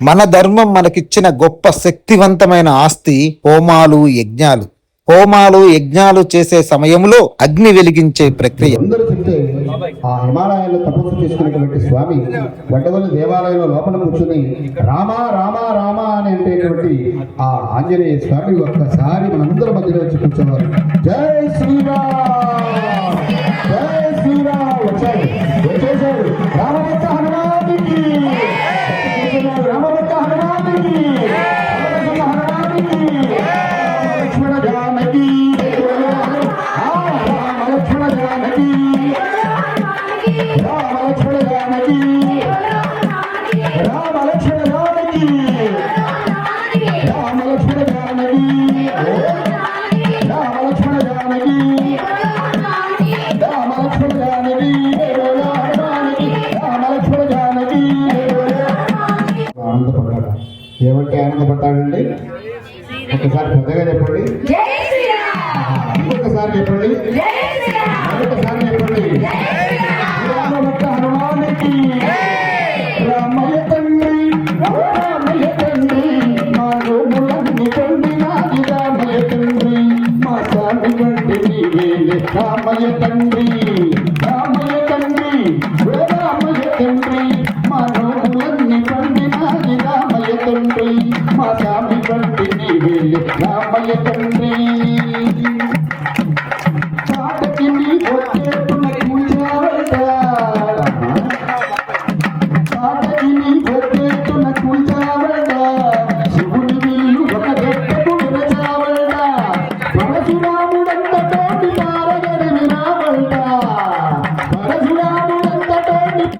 మన ధర్మం మనకిచ్చిన గొప్ప శక్తివంతమైన ఆస్తి హోమాలు యజ్ఞాలు. హోమాలు యజ్ఞాలు చేసే సమయంలో అగ్ని వెలిగించే ప్రక్రియ. అందరూ చెప్తే ఆ హిమాలయాల్లో తపస్సు చేసుకున్నటువంటి స్వామి వడ్డవల్లి దేవాలయంలో లోపల కూర్చుని రామ రామ రామ అని అంటేటువంటి ఆ ఆంజనేయ స్వామి ఒక్కసారి మనందరి మధ్యలో వచ్చి కూర్చోవాలి. జై ఏమంటే ఆనందపడ్డాడండి? ఒకసారి పెద్దగా చెప్పండి. ఇంకొకసారి చెప్పండి. స్వామి నీవేలే రామయ్య తండ్రి రామయ్య తండ్రి ఓ రామయ్య తండ్రి మా రామయ్య తండ్రి మా స్వామి నీవేలే రామయ్య తండ్రి.